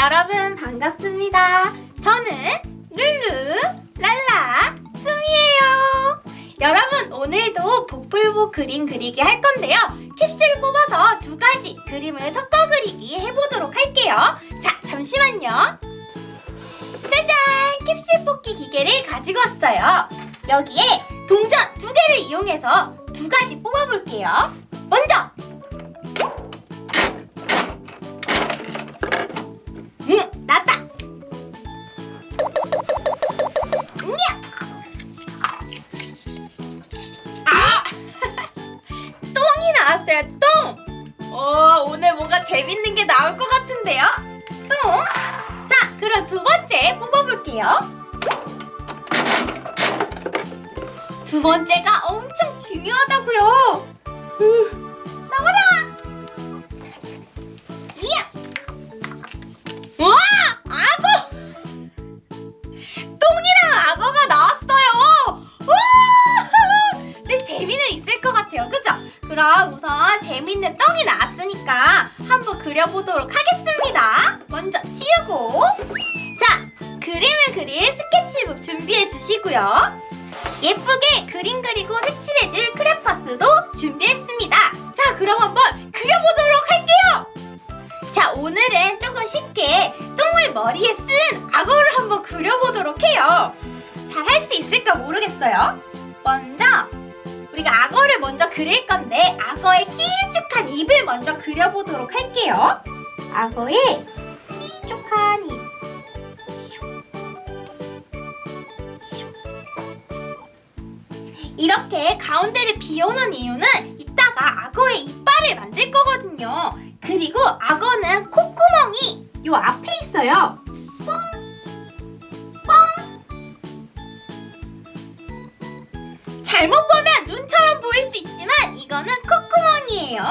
여러분 반갑습니다. 저는 룰루 랄라 수미예요. 여러분 오늘도 복불복 그림 그리기 할 건데요. 캡슐 뽑아서 두 가지 그림을 섞어 그리기 해보도록 할게요. 자 잠시만요. 짜잔! 캡슐 뽑기 기계를 가지고 왔어요. 여기에 동전 두 개를 이용해서 두 가지 뽑아볼게요. 먼저 번째 뽑아볼게요. 두 번째가 엄청 중요하다고요. 음, 나와라. 이야. 와! 악어! 똥이랑 악어가 나왔어요! 와! 네, 재미는 있을 것 같아요. 그죠? 그럼 우선 재밌는 똥이 나왔으니까 한번 그려보도록 하겠습니다. 먼저 치우고. 주시고요. 예쁘게 그림 그리고 색칠해줄 크레파스도 준비했습니다. 자, 그럼 한번 그려보도록 할게요! 자, 오늘은 조금 쉽게 똥을 머리에 쓴 악어를 한번 그려보도록 해요. 잘 할 수 있을까 모르겠어요. 먼저 우리가 악어를 먼저 그릴 건데 악어의 길쭉한 입을 먼저 그려보도록 할게요. 악어의 이렇게 가운데를 비워놓은 이유는 이따가 악어의 이빨을 만들 거거든요. 그리고 악어는 콧구멍이 요 앞에 있어요. 뻥! 뻥! 잘못 보면 눈처럼 보일 수 있지만 이거는 콧구멍이에요.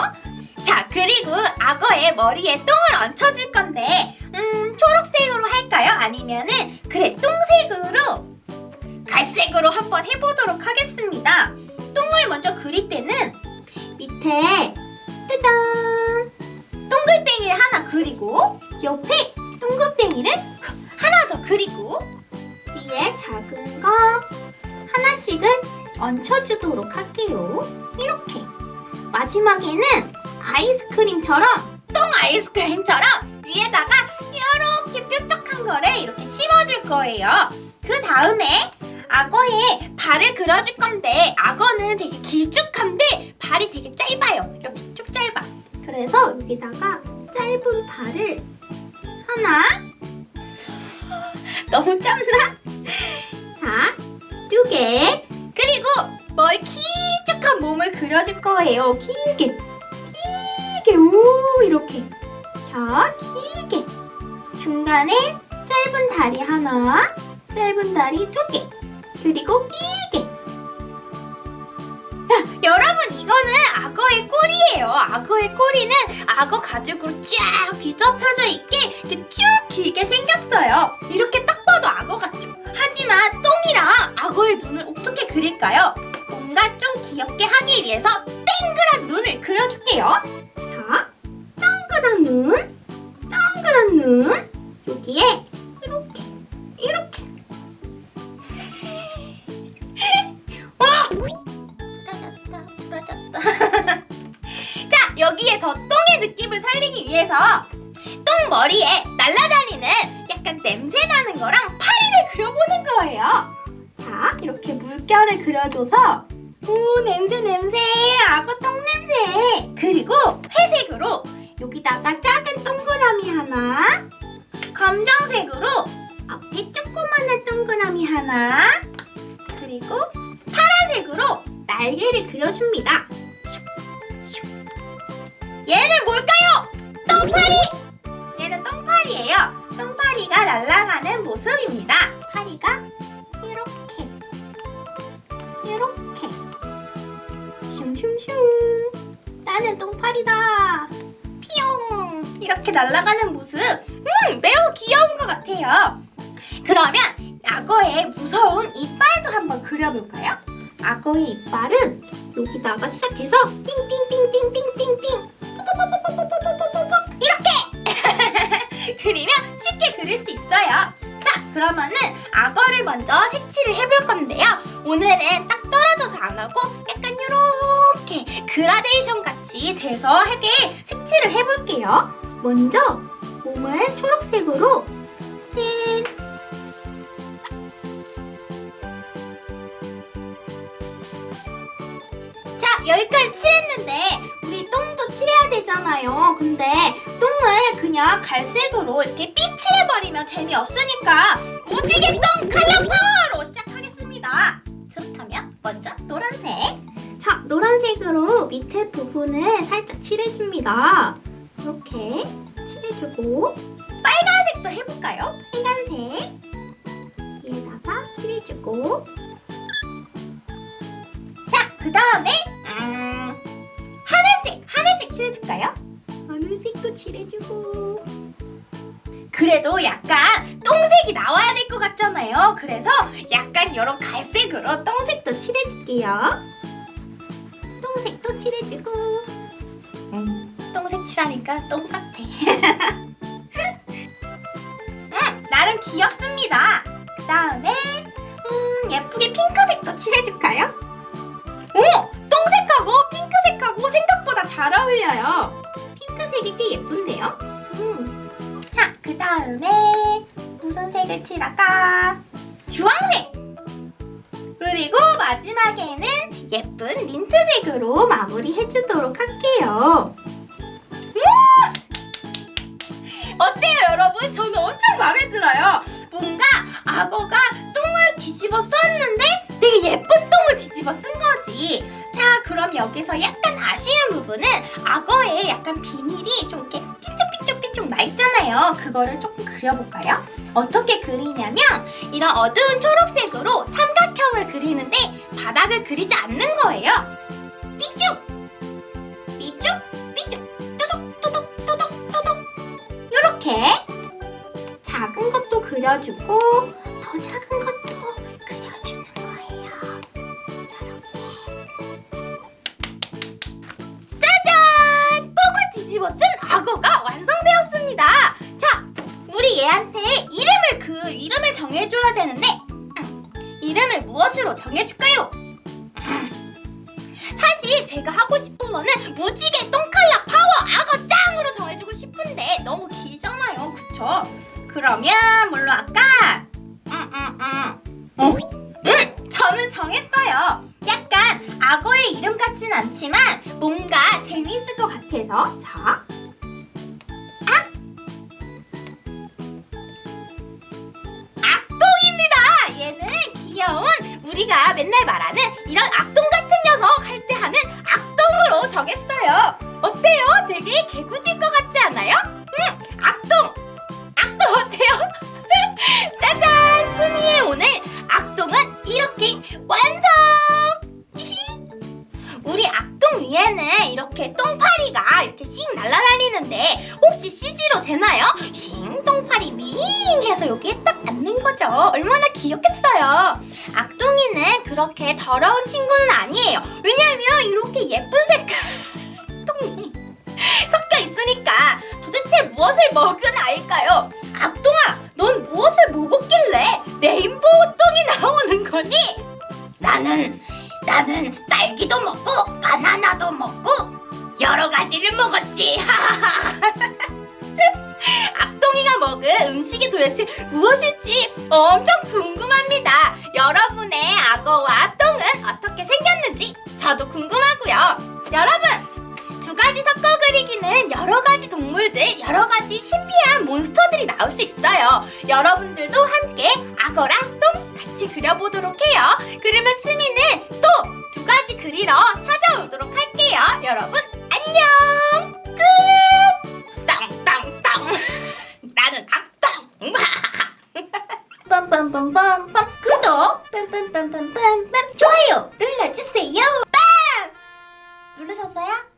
자, 그리고 악어의 머리에 똥을 얹혀줄 건데, 음, 초록색으로 할까요? 아니면은, 그래, 똥색으로, 갈색으로 한번 해보도록 하겠습니다. 똥을 먼저 그릴 때는 밑에, 짜잔! 동글뱅이를 하나 그리고, 옆에 동글뱅이를 하나 더 그리고, 위에 작은 거 하나씩을 얹혀주도록 할게요. 이렇게. 마지막에는 아이스크림처럼 똥 아이스크림처럼 위에다가 이렇게 뾰족한 거를 이렇게 심어줄 거예요. 그 다음에 악어의 발을 그려줄 건데 악어는 되게 길쭉한데 발이 되게 짧아요. 이렇게 쭉 짧아. 그래서 여기다가 짧은 발을 하나 너무 짧나? 자, 두 개. 그리고 머리 길쭉한 몸을 그려줄 거예요. 길게. 길게. 오, 이렇게. 자, 길게. 중간에 짧은 다리 하나, 짧은 다리 두 개. 그리고 길게. 야, 여러분, 이거는 악어의 꼬리예요. 악어의 꼬리는 악어 가죽으로 쫙 뒤덮여져 있게 이렇게 쭉 길게 생겼어요. 이렇게 딱 봐도 악어 같죠? 하지만 똥이랑 악어의 눈을 어떻게 그릴까요? 뭔가 좀 귀엽게 하기 위해서 땡그란 눈을 그려줄게요. 여기에 더 똥의 느낌을 살리기 위해서 똥 머리에 날아다니는 약간 냄새 나는 거랑 파리를 그려보는 거예요. 자, 이렇게 물결을 그려줘서 오 냄새 냄새 악어 똥 냄새 그리고 회색으로 여기다가 작은 동그라미 하나 검정색으로 앞에 조그마한 동그라미 하나 그리고 파란색으로 날개를 그려줍니다. 똥파리! 얘는 똥파리예요. 똥파리가 날아가는 모습입니다. 파리가 이렇게, 이렇게, 슝슝슝. 나는 똥파리다. 피용. 이렇게 날아가는 모습. 음, 매우 귀여운 것 같아요. 그러면 악어의 무서운 이빨도 한번 그려볼까요? 악어의 이빨은 여기다가 시작해서 띵띵띵띵띵띵띵 그리면 쉽게 그릴 수 있어요. 자, 그러면은 악어를 먼저 색칠을 해볼 건데요. 오늘은 딱 떨어져서 안 하고 약간 이렇게 그라데이션 같이 돼서 하게 색칠을 해볼게요. 먼저 몸을 초록색으로 친. 자, 여기까지 칠했는데 칠해야 되잖아요. 근데 똥을 그냥 갈색으로 이렇게 삐칠해버리면 재미없으니까 무지개 똥 컬러 파워로 시작하겠습니다. 그렇다면 먼저 노란색. 자, 노란색으로 밑에 부분을 살짝 칠해줍니다. 이렇게 칠해주고 빨간색도 해볼까요? 빨간색 위에다가 칠해주고 자, 그 다음에 음, 하늘색, 칠해줄까요? 하늘색도 칠해주고 그래도 약간 똥색이 나와야 될 것 같잖아요. 그래서 약간 이런 갈색으로 똥색도 칠해줄게요. 똥색도 칠해주고 음, 똥색 칠하니까 똥 같아. 마지막에는 예쁜 민트색으로 마무리해주도록 할게요. 어때요, 여러분? 저는 엄청 마음에 들어요. 뭔가 악어가 똥을 뒤집어 썼는데 되게 예쁜 똥을 뒤집어 쓴 거지. 자, 그럼 여기서 약간 아쉬운 부분은 악어에 약간 비닐이 좀 이렇게 삐쭉 나 있잖아요. 그거를 조금 그려볼까요? 어떻게 그리냐면 이런 어두운 초록색으로 삼각형을 그리는데 바닥을 그리지 않는 거예요. 삐쭉! 삐쭉! 삐쭉! 또독! 또독! 또독! 또독! 요렇게 작은 것도 그려주고 그 이름을 정해줘야 되는데 음, 이름을 무엇으로 정해줄까요? 음, 사실 제가 하고 싶은 거는 무지개 똥칼라 파워 악어 짱으로 정해주고 싶은데 너무 길잖아요, 그쵸? 그러면 뭘로 할까? 음, 음, 음. 어? 음, 저는 정했어요. 약간 악어의 이름 같진 않지만 뭔가 재미있을 것 같아서 자, 우리가 맨날 말하는 이런 악동 같은 녀석 할 때 하는 악동으로 정했어요. 어때요? 되게 개구질 것 같지 않아요? 응, 악동. 악동 어때요? 짜잔! 수미의 오늘 악동은 이렇게 완성! 히히. 우리 악동 위에는 이렇게 똥파리가 이렇게 씩 날아다니는데 혹시 CG로 되나요? 싱 똥파리 윙 해서 여기에 딱 앉는 거죠. 얼마나 귀엽겠어요. 악동이는 그렇게 더러운 친구는 아니에요. 왜냐면 이렇게 예쁜 색깔 똥이 섞여 있으니까 도대체 무엇을 먹은 아일까요? 악동아, 넌 무엇을 먹었길래 레인보우 똥이 나오는 거니? 나는 나는 딸기도 먹고 바나나도 먹고 여러 가지를 먹었지. 악동이가 먹은 음식이 도대체 무엇일지 엄청. 여러분의 악어와 똥은 어떻게 생겼는지 저도 궁금하고요. 여러분, 두 가지 섞어 그리기는 여러 가지 동물들, 여러 가지 신비한 몬스터들이 나올 수 있어요. 여러분들도 함께 악어랑 똥 같이 그려보도록 해요. 그러면 스미는 또